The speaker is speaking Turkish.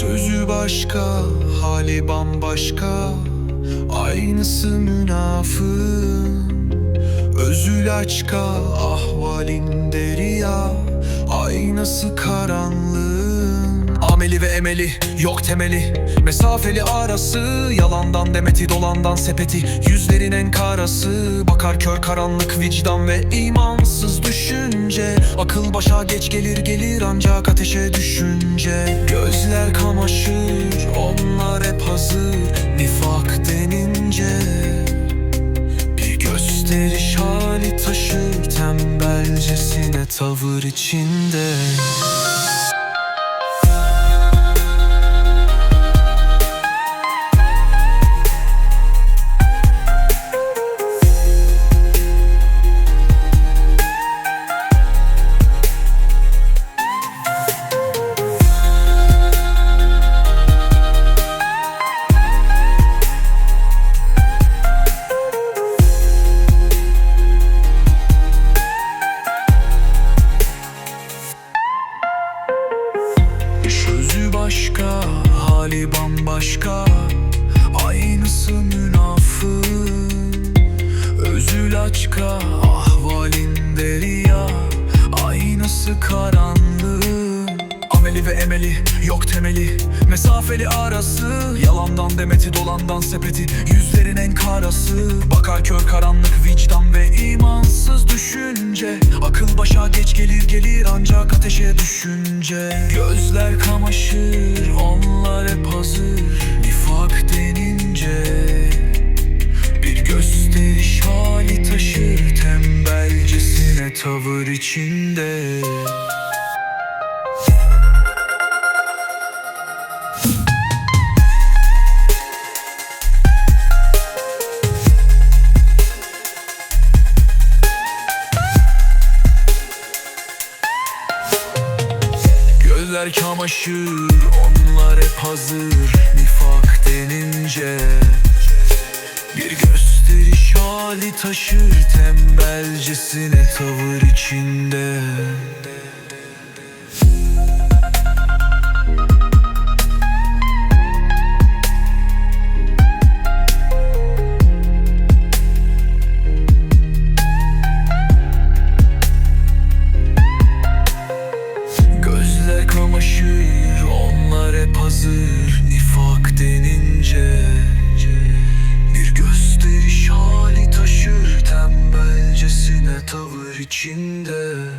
Sözü başka, hali bambaşka. Aynısı münafığın Özü laçka, ahvalin derya Aynası karanlığın Ameli ve emeli, yok temeli. Mesafeli arası Yalandan demeti, dolandan sepeti. Yüzlerin en karası Bakar kör karanlık vicdan ve imansız düşünce. Akıl başa geç gelir gelir ancak ateşe düşünce. Gözler kamaşır, onlar hep hazır Nifak denince. Bir gösteriş hali taşır Tembelcesine tavır içinde hali bambaşka Aynısı münafığın Özü laçka, ahvalin derya Aynısı karanlığın Ameli ve emeli, yok temeli Mesafeli arası. Yalandan demeti, dolandan sepeti Yüzlerin en karası Bakar kör karanlık vicdan ve imansız düşünce. Akıl başa geç gelir gelir ancak ateşe düşünce. Gözler kamaşır, onlar tavır içinde. Gözler kamaşır, onlar hep hazır hali taşır Tembelcesine tavır içinde tavır içinde